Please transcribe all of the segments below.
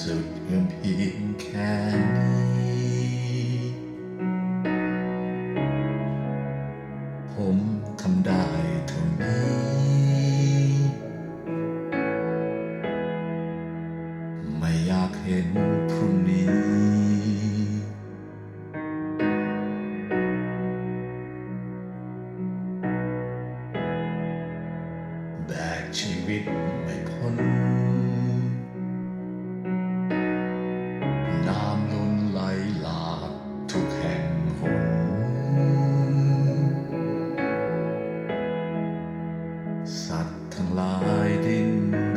สุดเพียงเพียงแค่นี้ ผมทำได้เท่านี้ ไม่อยากเห็นพรุ่งนี้ แบกชีวิตไม่พ้น สัตว์ทั้งหลายดิ้น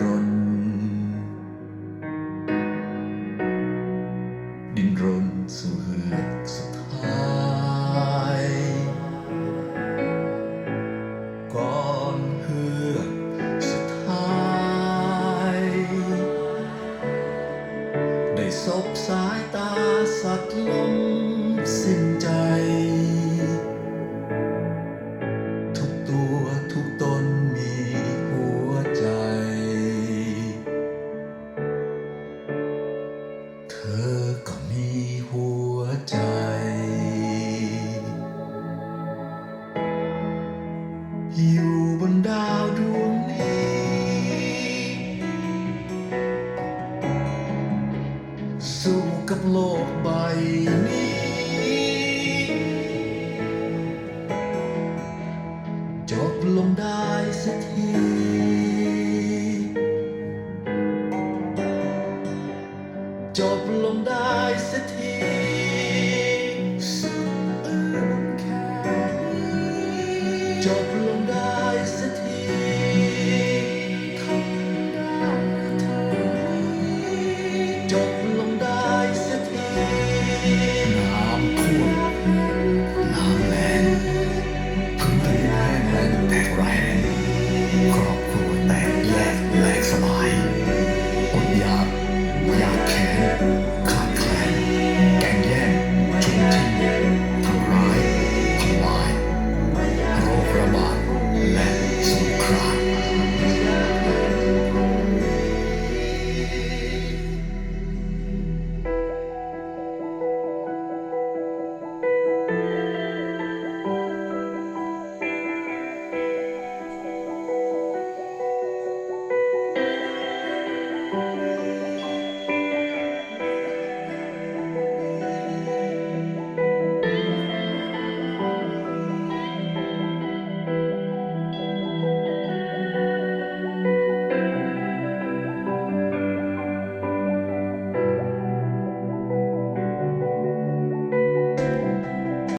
กับโลกใบนี้ จบลงได้สักทีจบลงได้สักที